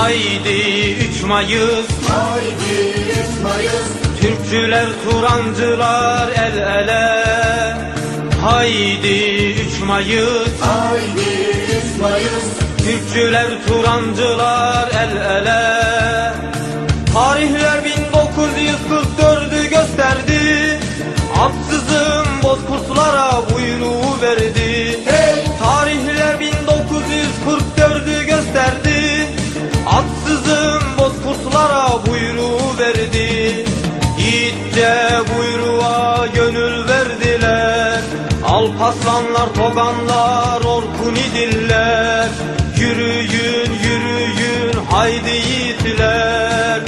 Haydi 3 Mayıs Haydi 3 Mayıs Türkçüler Turancılar el ele. Haydi 3 Mayıs Haydi 3 Mayıs Türkçüler Turancılar el ele. Tarihler buyruğa gönül verdiler. Alpaslanlar, toganlar, orkun idiller. Yürüyün, yürüyün, haydi yiğitler.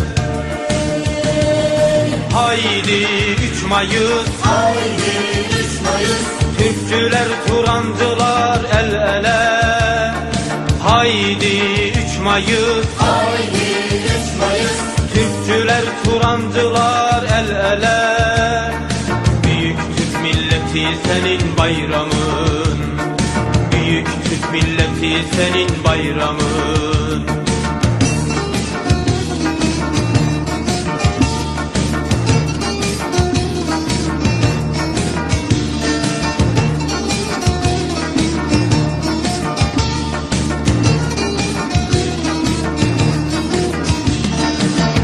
Haydi 3 Mayıs. Haydi 3 Mayıs. Türkçüler, Turancılar el ele. Haydi 3 Mayıs. Haydi 3 Mayıs. Türkçüler, Turancılar el ele senin bayramın. Büyük Türk milleti senin bayramın.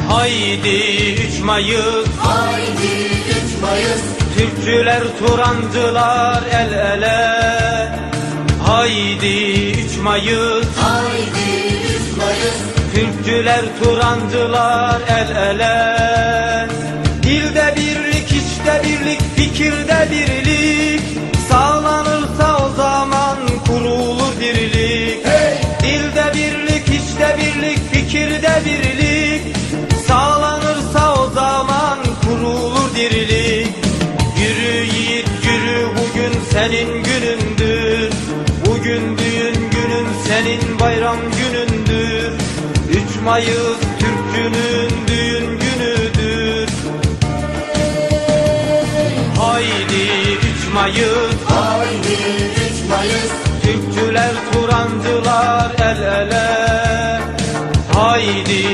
Haydi 3 Mayıs. Haydi. 3 Mayıs Türkçüler, Turancılar el ele. Haydi 3 Mayıs. Haydi 3 Mayıs. Türkçüler, Turancılar el ele. Dilde birlik, işte birlik, fikirde birlik senin günündür. Bugün düğün günün senin bayram günündür. 3 Mayıs Türkçünün düğün günüdür. Haydi 3 Mayıs. Haydi 3 Mayıs. Türkçüler, Turancılar el ele. Haydi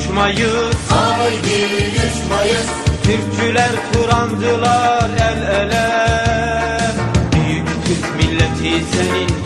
3 Mayıs. Haydi 3 Mayıs. Türkçüler, Turancılar el ele milleti